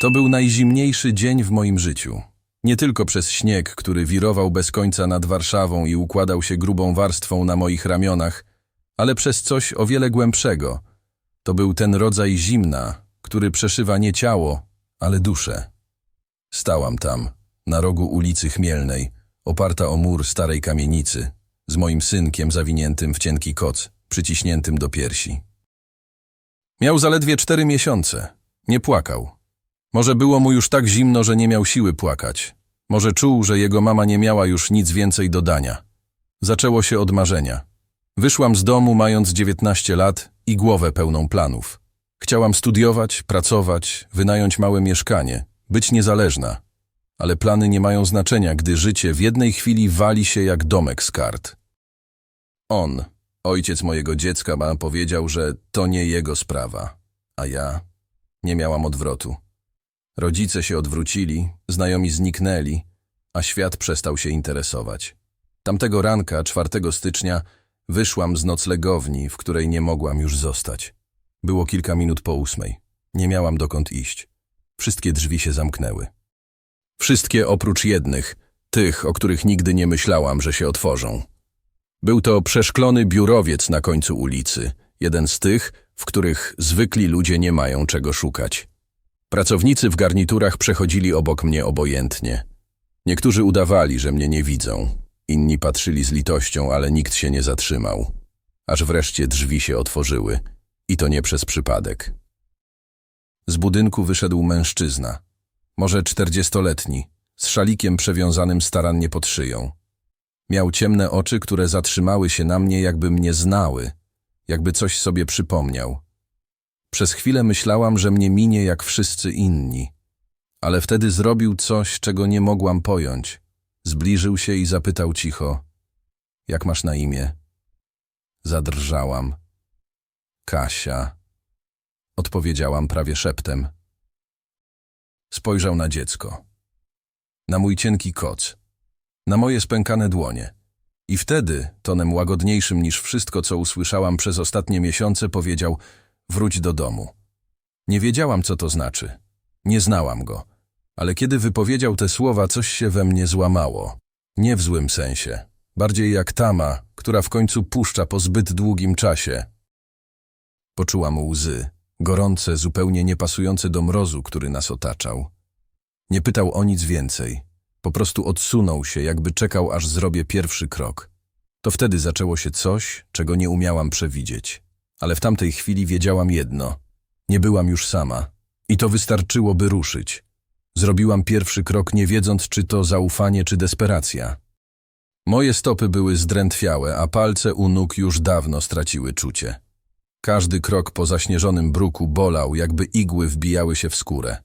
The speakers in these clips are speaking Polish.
To był najzimniejszy dzień w moim życiu. Nie tylko przez śnieg, który wirował bez końca nad Warszawą i układał się grubą warstwą na moich ramionach, ale przez coś o wiele głębszego. To był ten rodzaj zimna, który przeszywa nie ciało, ale duszę. Stałam tam, na rogu ulicy Chmielnej, oparta o mur starej kamienicy, z moim synkiem zawiniętym w cienki koc, przyciśniętym do piersi. Miał zaledwie cztery miesiące. Nie płakał. Może było mu już tak zimno, że nie miał siły płakać. Może czuł, że jego mama nie miała już nic więcej do dania. Zaczęło się od marzenia. Wyszłam z domu mając 19 lat i głowę pełną planów. Chciałam studiować, pracować, wynająć małe mieszkanie, być niezależna. Ale plany nie mają znaczenia, gdy życie w jednej chwili wali się jak domek z kart. On, ojciec mojego dziecka, ma powiedział, że to nie jego sprawa, a ja nie miałam odwrotu. Rodzice się odwrócili, znajomi zniknęli, a świat przestał się interesować. Tamtego ranka, 4 stycznia, wyszłam z noclegowni, w której nie mogłam już zostać. Było kilka minut po ósmej. Nie miałam dokąd iść. Wszystkie drzwi się zamknęły. Wszystkie oprócz jednych, tych, o których nigdy nie myślałam, że się otworzą. Był to przeszklony biurowiec na końcu ulicy, jeden z tych, w których zwykli ludzie nie mają czego szukać. Pracownicy w garniturach przechodzili obok mnie obojętnie. Niektórzy udawali, że mnie nie widzą. Inni patrzyli z litością, ale nikt się nie zatrzymał. Aż wreszcie drzwi się otworzyły. I to nie przez przypadek. Z budynku wyszedł mężczyzna. Może czterdziestoletni, z szalikiem przewiązanym starannie pod szyją. Miał ciemne oczy, które zatrzymały się na mnie, jakby mnie znały, jakby coś sobie przypomniał. Przez chwilę myślałam, że mnie minie jak wszyscy inni. Ale wtedy zrobił coś, czego nie mogłam pojąć. Zbliżył się i zapytał cicho. Jak masz na imię? Zadrżałam. Kasia. Odpowiedziałam prawie szeptem. Spojrzał na dziecko. Na mój cienki koc. Na moje spękane dłonie. I wtedy, tonem łagodniejszym niż wszystko, co usłyszałam przez ostatnie miesiące, powiedział – Wróć do domu. Nie wiedziałam, co to znaczy. Nie znałam go. Ale kiedy wypowiedział te słowa, coś się we mnie złamało. Nie w złym sensie. Bardziej jak tama, która w końcu puszcza po zbyt długim czasie. Poczułam łzy, gorące, zupełnie niepasujące do mrozu, który nas otaczał. Nie pytał o nic więcej. Po prostu odsunął się, jakby czekał, aż zrobię pierwszy krok. To wtedy zaczęło się coś, czego nie umiałam przewidzieć. Ale w tamtej chwili wiedziałam jedno. Nie byłam już sama. I to wystarczyło, by ruszyć. Zrobiłam pierwszy krok, nie wiedząc, czy to zaufanie, czy desperacja. Moje stopy były zdrętwiałe, a palce u nóg już dawno straciły czucie. Każdy krok po zaśnieżonym bruku bolał, jakby igły wbijały się w skórę.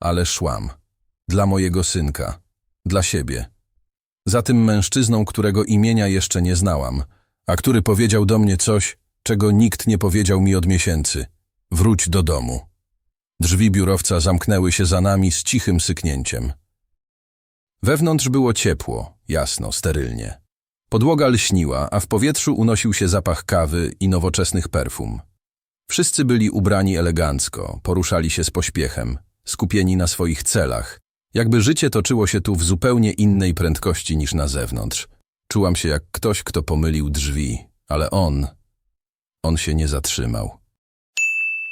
Ale szłam. Dla mojego synka. Dla siebie. Za tym mężczyzną, którego imienia jeszcze nie znałam, a który powiedział do mnie coś, czego nikt nie powiedział mi od miesięcy. Wróć do domu. Drzwi biurowca zamknęły się za nami z cichym syknięciem. Wewnątrz było ciepło, jasno, sterylnie. Podłoga lśniła, a w powietrzu unosił się zapach kawy i nowoczesnych perfum. Wszyscy byli ubrani elegancko, poruszali się z pośpiechem, skupieni na swoich celach, jakby życie toczyło się tu w zupełnie innej prędkości niż na zewnątrz. Czułam się jak ktoś, kto pomylił drzwi, ale on on się nie zatrzymał.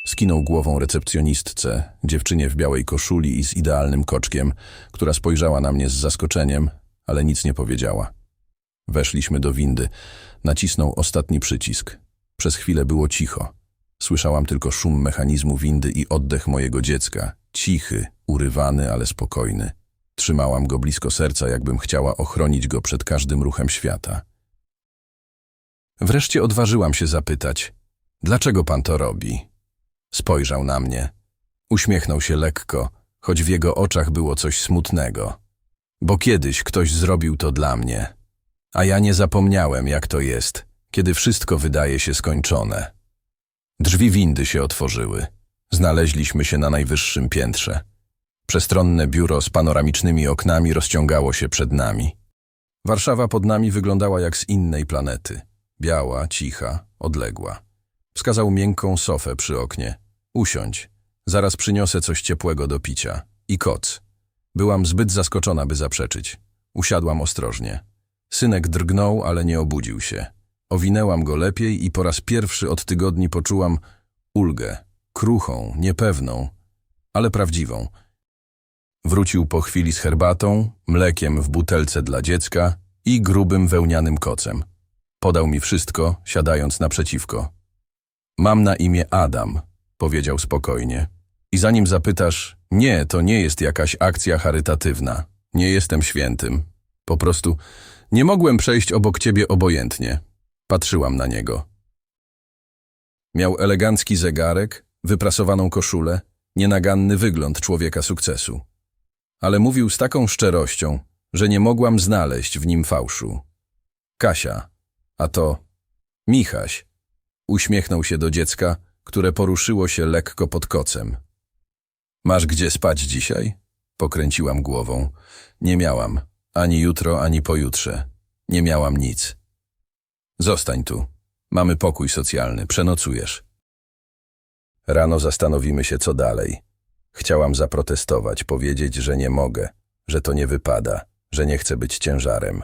Skinął głową recepcjonistce, dziewczynie w białej koszuli i z idealnym koczkiem, która spojrzała na mnie z zaskoczeniem, ale nic nie powiedziała. Weszliśmy do windy. Nacisnął ostatni przycisk. Przez chwilę było cicho. Słyszałam tylko szum mechanizmu windy i oddech mojego dziecka. Cichy, urywany, ale spokojny. Trzymałam go blisko serca, jakbym chciała ochronić go przed każdym ruchem świata. Wreszcie odważyłam się zapytać, dlaczego pan to robi? Spojrzał na mnie. Uśmiechnął się lekko, choć w jego oczach było coś smutnego. Bo kiedyś ktoś zrobił to dla mnie. A ja nie zapomniałem, jak to jest, kiedy wszystko wydaje się skończone. Drzwi windy się otworzyły. Znaleźliśmy się na najwyższym piętrze. Przestronne biuro z panoramicznymi oknami rozciągało się przed nami. Warszawa pod nami wyglądała jak z innej planety. Biała, cicha, odległa. Wskazał miękką sofę przy oknie. Usiądź. Zaraz przyniosę coś ciepłego do picia. I koc. Byłam zbyt zaskoczona, by zaprzeczyć. Usiadłam ostrożnie. Synek drgnął, ale nie obudził się. Owinęłam go lepiej i po raz pierwszy od tygodni poczułam ulgę. Kruchą, niepewną, ale prawdziwą. Wrócił po chwili z herbatą, mlekiem w butelce dla dziecka i grubym wełnianym kocem. Podał mi wszystko, siadając naprzeciwko. Mam na imię Adam, powiedział spokojnie. I zanim zapytasz, nie, to nie jest jakaś akcja charytatywna. Nie jestem świętym. Po prostu nie mogłem przejść obok ciebie obojętnie. Patrzyłam na niego. Miał elegancki zegarek, wyprasowaną koszulę, nienaganny wygląd człowieka sukcesu. Ale mówił z taką szczerością, że nie mogłam znaleźć w nim fałszu. Kasia, a to Michaś, uśmiechnął się do dziecka, które poruszyło się lekko pod kocem. Masz gdzie spać dzisiaj? Pokręciłam głową. Nie miałam. Ani jutro, ani pojutrze. Nie miałam nic. Zostań tu. Mamy pokój socjalny. Przenocujesz. Rano zastanowimy się, co dalej. Chciałam zaprotestować, powiedzieć, że nie mogę, że to nie wypada, że nie chcę być ciężarem.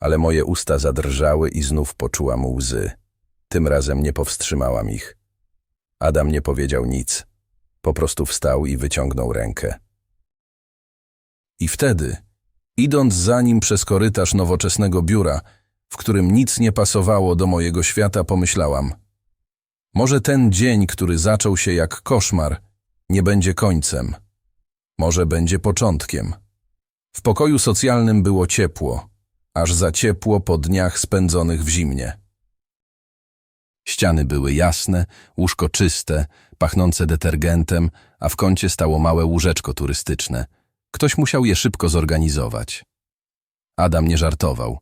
Ale moje usta zadrżały i znów poczułam łzy. Tym razem nie powstrzymałam ich. Adam nie powiedział nic. Po prostu wstał i wyciągnął rękę. I wtedy, idąc za nim przez korytarz nowoczesnego biura, w którym nic nie pasowało do mojego świata, pomyślałam: Może ten dzień, który zaczął się jak koszmar, nie będzie końcem. Może będzie początkiem. W pokoju socjalnym było ciepło, aż za ciepło po dniach spędzonych w zimnie. Ściany były jasne, łóżko czyste, pachnące detergentem, a w kącie stało małe łóżeczko turystyczne. Ktoś musiał je szybko zorganizować. Adam nie żartował.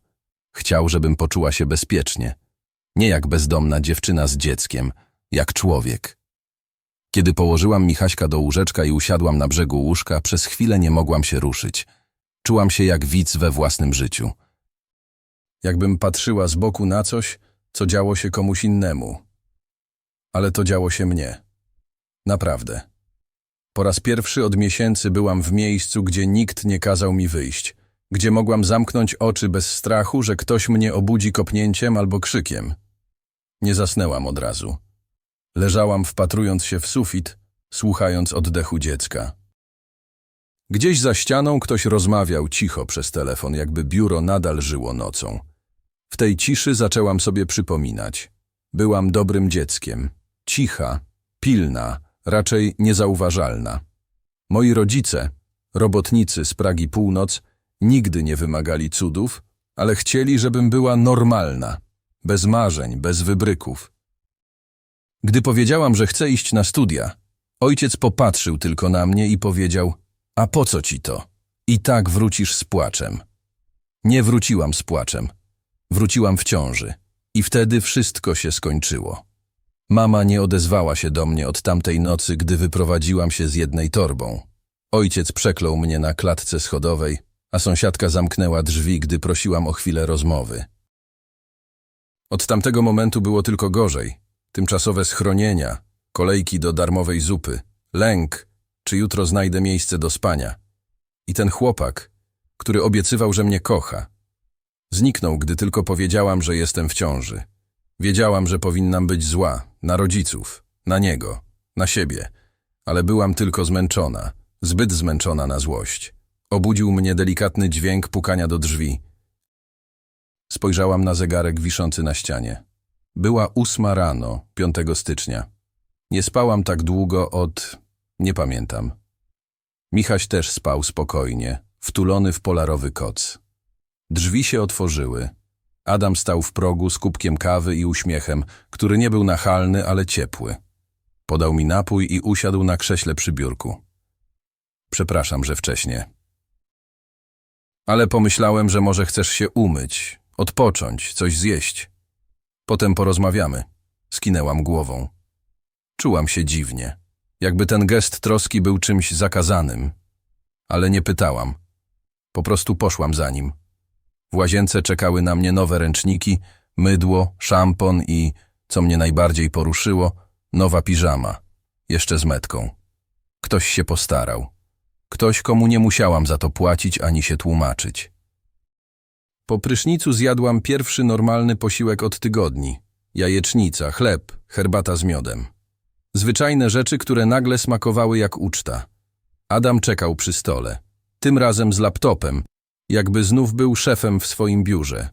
Chciał, żebym poczuła się bezpiecznie. Nie jak bezdomna dziewczyna z dzieckiem, jak człowiek. Kiedy położyłam Michaśka do łóżeczka i usiadłam na brzegu łóżka, przez chwilę nie mogłam się ruszyć. Czułam się jak widz we własnym życiu. Jakbym patrzyła z boku na coś, co działo się komuś innemu. Ale to działo się mnie. Naprawdę. Po raz pierwszy od miesięcy byłam w miejscu, gdzie nikt nie kazał mi wyjść, gdzie mogłam zamknąć oczy bez strachu, że ktoś mnie obudzi kopnięciem albo krzykiem. Nie zasnęłam od razu. Leżałam wpatrując się w sufit, słuchając oddechu dziecka. Gdzieś za ścianą ktoś rozmawiał cicho przez telefon, jakby biuro nadal żyło nocą. W tej ciszy zaczęłam sobie przypominać. Byłam dobrym dzieckiem. Cicha, pilna, raczej niezauważalna. Moi rodzice, robotnicy z Pragi Północ, nigdy nie wymagali cudów, ale chcieli, żebym była normalna, bez marzeń, bez wybryków. Gdy powiedziałam, że chcę iść na studia, ojciec popatrzył tylko na mnie i powiedział: A po co ci to? I tak wrócisz z płaczem. Nie wróciłam z płaczem. Wróciłam w ciąży. I wtedy wszystko się skończyło. Mama nie odezwała się do mnie od tamtej nocy, gdy wyprowadziłam się z jednej torbą. Ojciec przeklął mnie na klatce schodowej, a sąsiadka zamknęła drzwi, gdy prosiłam o chwilę rozmowy. Od tamtego momentu było tylko gorzej. Tymczasowe schronienia, kolejki do darmowej zupy, lęk, czy jutro znajdę miejsce do spania. I ten chłopak, który obiecywał, że mnie kocha. Zniknął, gdy tylko powiedziałam, że jestem w ciąży. Wiedziałam, że powinnam być zła, na rodziców, na niego, na siebie, ale byłam tylko zmęczona, zbyt zmęczona na złość. Obudził mnie delikatny dźwięk pukania do drzwi. Spojrzałam na zegarek wiszący na ścianie. Była ósma rano, 5 stycznia. Nie spałam tak długo od... nie pamiętam. Michaś też spał spokojnie, wtulony w polarowy koc. Drzwi się otworzyły. Adam stał w progu z kubkiem kawy i uśmiechem, który nie był nachalny, ale ciepły. Podał mi napój i usiadł na krześle przy biurku. Przepraszam, że wcześnie. Ale pomyślałem, że może chcesz się umyć, odpocząć, coś zjeść. Potem porozmawiamy. Skinęłam głową. Czułam się dziwnie, jakby ten gest troski był czymś zakazanym. Ale nie pytałam. Po prostu poszłam za nim. W łazience czekały na mnie nowe ręczniki, mydło, szampon i, co mnie najbardziej poruszyło, nowa piżama, jeszcze z metką. Ktoś się postarał. Ktoś, komu nie musiałam za to płacić ani się tłumaczyć. Po prysznicu zjadłam pierwszy normalny posiłek od tygodni. Jajecznica, chleb, herbata z miodem. Zwyczajne rzeczy, które nagle smakowały jak uczta. Adam czekał przy stole. Tym razem z laptopem, jakby znów był szefem w swoim biurze.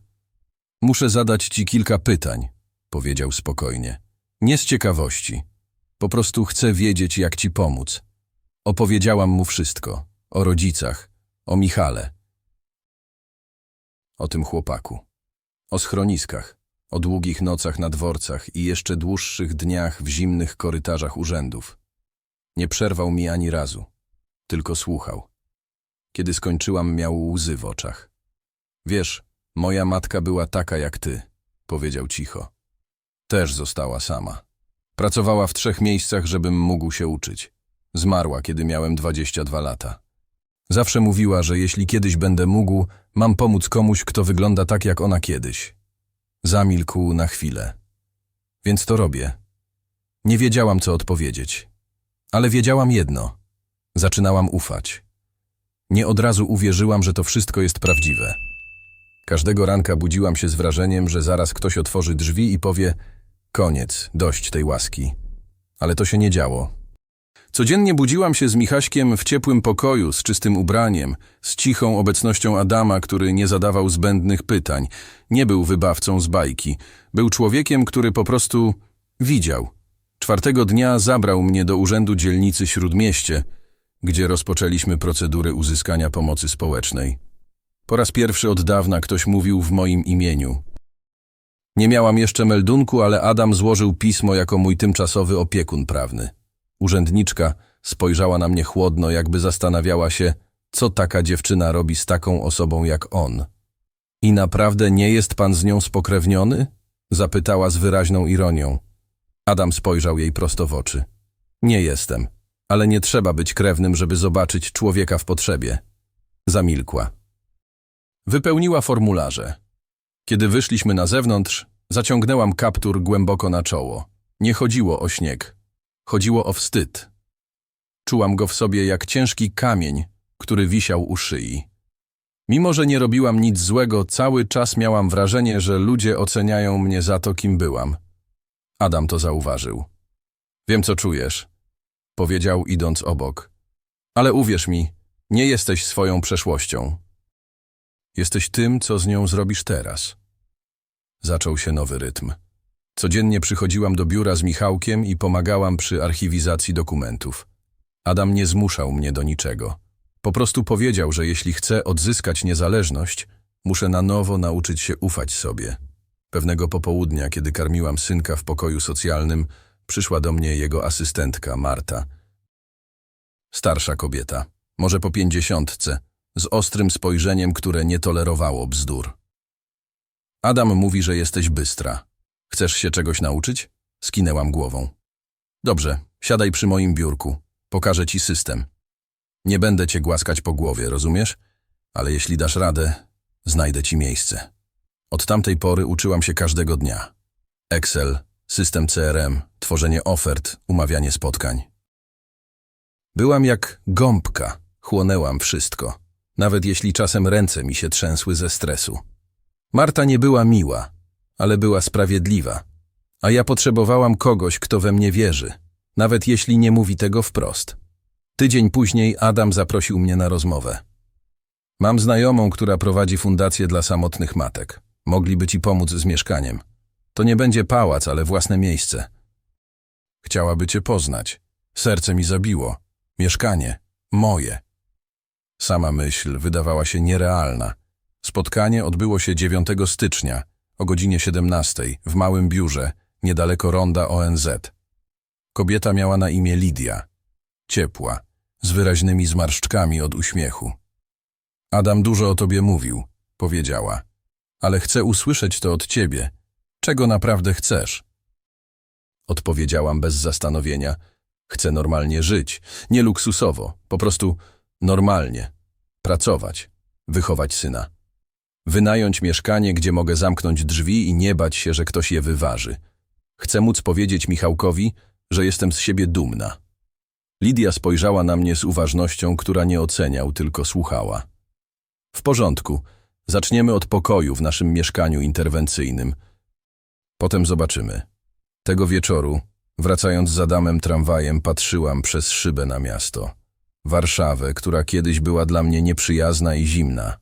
Muszę zadać ci kilka pytań, powiedział spokojnie. Nie z ciekawości. Po prostu chcę wiedzieć, jak ci pomóc. Opowiedziałam mu wszystko. O rodzicach, o Michale. O tym chłopaku. O schroniskach, o długich nocach na dworcach i jeszcze dłuższych dniach w zimnych korytarzach urzędów. Nie przerwał mi ani razu, tylko słuchał. Kiedy skończyłam, miał łzy w oczach. Wiesz, moja matka była taka jak ty, powiedział cicho. Też została sama. Pracowała w trzech miejscach, żebym mógł się uczyć. Zmarła, kiedy miałem 22 lata. Zawsze mówiła, że jeśli kiedyś będę mógł, mam pomóc komuś, kto wygląda tak jak ona kiedyś. Zamilkł na chwilę. Więc to robię. Nie wiedziałam, co odpowiedzieć. Ale wiedziałam jedno. Zaczynałam ufać. Nie od razu uwierzyłam, że to wszystko jest prawdziwe. Każdego ranka budziłam się z wrażeniem, że zaraz ktoś otworzy drzwi i powie koniec, dość tej łaski. Ale to się nie działo. Codziennie budziłam się z Michaśkiem w ciepłym pokoju, z czystym ubraniem, z cichą obecnością Adama, który nie zadawał zbędnych pytań, nie był wybawcą z bajki, był człowiekiem, który po prostu widział. Czwartego dnia zabrał mnie do urzędu dzielnicy Śródmieście, gdzie rozpoczęliśmy procedurę uzyskania pomocy społecznej. Po raz pierwszy od dawna ktoś mówił w moim imieniu. Nie miałam jeszcze meldunku, ale Adam złożył pismo jako mój tymczasowy opiekun prawny. Urzędniczka spojrzała na mnie chłodno, jakby zastanawiała się, co taka dziewczyna robi z taką osobą jak on. I naprawdę nie jest pan z nią spokrewniony? Zapytała z wyraźną ironią. Adam spojrzał jej prosto w oczy. Nie jestem, ale nie trzeba być krewnym, żeby zobaczyć człowieka w potrzebie. Zamilkła. Wypełniła formularze. Kiedy wyszliśmy na zewnątrz, zaciągnęłam kaptur głęboko na czoło. Nie chodziło o śnieg. Chodziło o wstyd. Czułam go w sobie jak ciężki kamień, który wisiał u szyi. Mimo, że nie robiłam nic złego, cały czas miałam wrażenie, że ludzie oceniają mnie za to, kim byłam. Adam to zauważył. Wiem, co czujesz, powiedział idąc obok. Ale uwierz mi, nie jesteś swoją przeszłością. Jesteś tym, co z nią zrobisz teraz. Zaczął się nowy rytm. Codziennie przychodziłam do biura z Michałkiem i pomagałam przy archiwizacji dokumentów. Adam nie zmuszał mnie do niczego. Po prostu powiedział, że jeśli chcę odzyskać niezależność, muszę na nowo nauczyć się ufać sobie. Pewnego popołudnia, kiedy karmiłam synka w pokoju socjalnym, przyszła do mnie jego asystentka, Marta. Starsza kobieta, może po pięćdziesiątce, z ostrym spojrzeniem, które nie tolerowało bzdur. Adam mówi, że jesteś bystra. Chcesz się czegoś nauczyć? Skinęłam głową. Dobrze, siadaj przy moim biurku. Pokażę ci system. Nie będę cię głaskać po głowie, rozumiesz? Ale jeśli dasz radę, znajdę ci miejsce. Od tamtej pory uczyłam się każdego dnia. Excel, system CRM, tworzenie ofert, umawianie spotkań. Byłam jak gąbka, chłonęłam wszystko, nawet jeśli czasem ręce mi się trzęsły ze stresu. Marta nie była miła, ale była sprawiedliwa, a ja potrzebowałam kogoś, kto we mnie wierzy, nawet jeśli nie mówi tego wprost. Tydzień później Adam zaprosił mnie na rozmowę. Mam znajomą, która prowadzi fundację dla samotnych matek. Mogliby ci pomóc z mieszkaniem. To nie będzie pałac, ale własne miejsce. Chciałaby cię poznać. Serce mi zabiło. Mieszkanie. Moje. Sama myśl wydawała się nierealna. Spotkanie odbyło się 9 stycznia o godzinie 17 w małym biurze niedaleko ronda ONZ. Kobieta miała na imię Lidia. Ciepła, z wyraźnymi zmarszczkami od uśmiechu. Adam dużo o tobie mówił, powiedziała. Ale chcę usłyszeć to od ciebie. Czego naprawdę chcesz? Odpowiedziałam bez zastanowienia. Chcę normalnie żyć, nie luksusowo, po prostu normalnie. Pracować, wychować syna. Wynająć mieszkanie, gdzie mogę zamknąć drzwi i nie bać się, że ktoś je wyważy. Chcę móc powiedzieć Michałkowi, że jestem z siebie dumna. Lidia spojrzała na mnie z uważnością, która nie oceniał, tylko słuchała. W porządku. Zaczniemy od pokoju w naszym mieszkaniu interwencyjnym. Potem zobaczymy. Tego wieczoru, wracając z Adamem tramwajem, patrzyłam przez szybę na miasto. Warszawę, która kiedyś była dla mnie nieprzyjazna i zimna.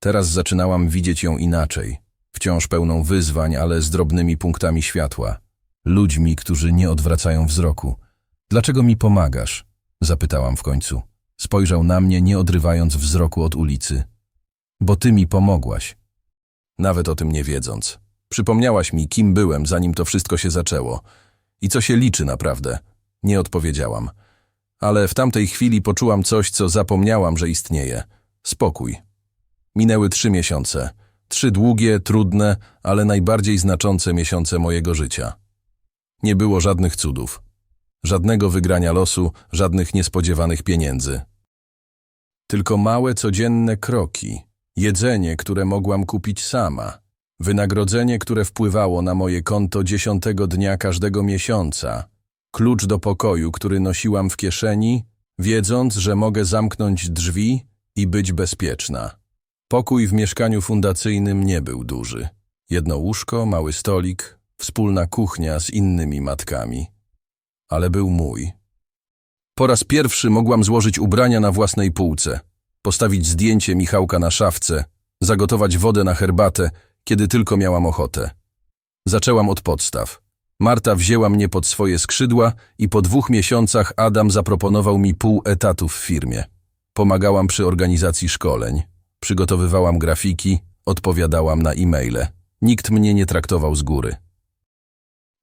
Teraz zaczynałam widzieć ją inaczej, wciąż pełną wyzwań, ale z drobnymi punktami światła. Ludźmi, którzy nie odwracają wzroku. Dlaczego mi pomagasz? Zapytałam w końcu. Spojrzał na mnie, nie odrywając wzroku od ulicy. Bo ty mi pomogłaś. Nawet o tym nie wiedząc. Przypomniałaś mi, kim byłem, zanim to wszystko się zaczęło. I co się liczy naprawdę. Nie odpowiedziałam. Ale w tamtej chwili poczułam coś, co zapomniałam, że istnieje. Spokój. Minęły trzy miesiące. Trzy długie, trudne, ale najbardziej znaczące miesiące mojego życia. Nie było żadnych cudów. Żadnego wygrania losu, żadnych niespodziewanych pieniędzy. Tylko małe, codzienne kroki. Jedzenie, które mogłam kupić sama. Wynagrodzenie, które wpływało na moje konto dziesiątego dnia każdego miesiąca. Klucz do pokoju, który nosiłam w kieszeni, wiedząc, że mogę zamknąć drzwi i być bezpieczna. Pokój w mieszkaniu fundacyjnym nie był duży. Jedno łóżko, mały stolik, wspólna kuchnia z innymi matkami. Ale był mój. Po raz pierwszy mogłam złożyć ubrania na własnej półce, postawić zdjęcie Michałka na szafce, zagotować wodę na herbatę, kiedy tylko miałam ochotę. Zaczęłam od podstaw. Marta wzięła mnie pod swoje skrzydła i po dwóch miesiącach Adam zaproponował mi pół etatu w firmie. Pomagałam przy organizacji szkoleń, przygotowywałam grafiki, odpowiadałam na e-maile. Nikt mnie nie traktował z góry.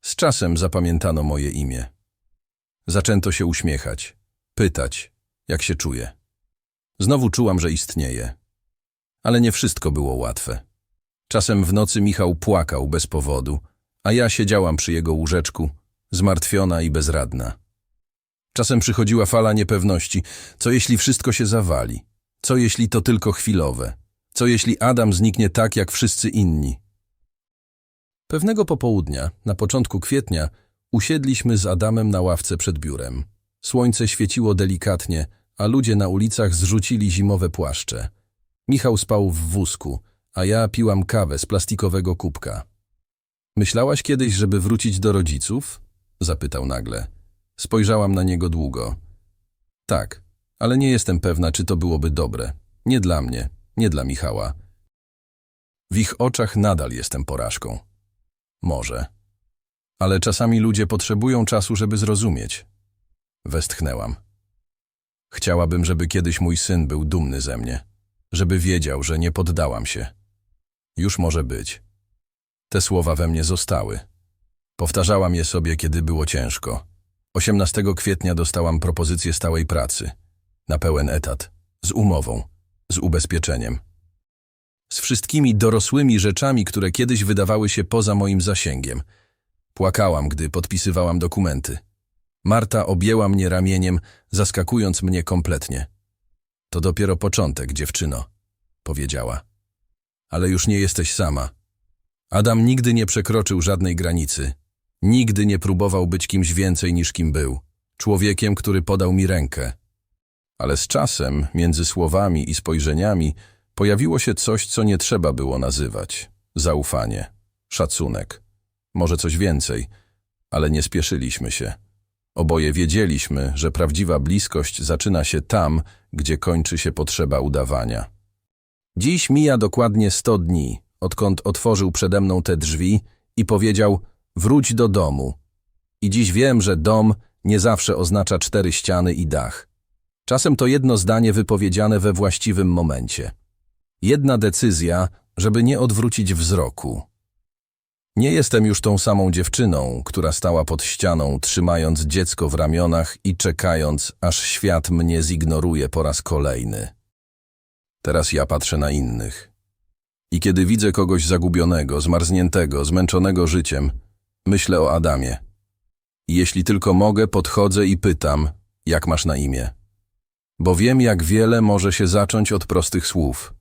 Z czasem zapamiętano moje imię. Zaczęto się uśmiechać, pytać, jak się czuję. Znowu czułam, że istnieje. Ale nie wszystko było łatwe. Czasem w nocy Michał płakał bez powodu, a ja siedziałam przy jego łóżeczku, zmartwiona i bezradna. Czasem przychodziła fala niepewności, co jeśli wszystko się zawali, co jeśli to tylko chwilowe, co jeśli Adam zniknie tak jak wszyscy inni. Pewnego popołudnia, na początku kwietnia, usiedliśmy z Adamem na ławce przed biurem. Słońce świeciło delikatnie, a ludzie na ulicach zrzucili zimowe płaszcze. Michał spał w wózku, a ja piłam kawę z plastikowego kubka. Myślałaś kiedyś, żeby wrócić do rodziców? Zapytał nagle. Spojrzałam na niego długo. Tak, ale nie jestem pewna, czy to byłoby dobre. Nie dla mnie, nie dla Michała. W ich oczach nadal jestem porażką. Może. Ale czasami ludzie potrzebują czasu, żeby zrozumieć. Westchnęłam. Chciałabym, żeby kiedyś mój syn był dumny ze mnie. Żeby wiedział, że nie poddałam się. Już może być. Te słowa we mnie zostały. Powtarzałam je sobie, kiedy było ciężko. 18 kwietnia dostałam propozycję stałej pracy. Na pełen etat. Z umową. Z ubezpieczeniem. Z wszystkimi dorosłymi rzeczami, które kiedyś wydawały się poza moim zasięgiem. Płakałam, gdy podpisywałam dokumenty. Marta objęła mnie ramieniem, zaskakując mnie kompletnie. To dopiero początek, dziewczyno, powiedziała. Ale już nie jesteś sama. Adam nigdy nie przekroczył żadnej granicy. Nigdy nie próbował być kimś więcej niż kim był. Człowiekiem, który podał mi rękę. Ale z czasem, między słowami i spojrzeniami, pojawiło się coś, co nie trzeba było nazywać. Zaufanie, szacunek, może coś więcej, ale nie spieszyliśmy się. Oboje wiedzieliśmy, że prawdziwa bliskość zaczyna się tam, gdzie kończy się potrzeba udawania. Dziś mija dokładnie sto dni, odkąd otworzył przede mną te drzwi i powiedział wróć do domu. I dziś wiem, że dom nie zawsze oznacza cztery ściany i dach. Czasem to jedno zdanie wypowiedziane we właściwym momencie. Jedna decyzja, żeby nie odwrócić wzroku. Nie jestem już tą samą dziewczyną, która stała pod ścianą, trzymając dziecko w ramionach i czekając, aż świat mnie zignoruje po raz kolejny. Teraz ja patrzę na innych. I kiedy widzę kogoś zagubionego, zmarzniętego, zmęczonego życiem, myślę o Adamie. I jeśli tylko mogę, podchodzę i pytam, jak masz na imię. Bo wiem, jak wiele może się zacząć od prostych słów.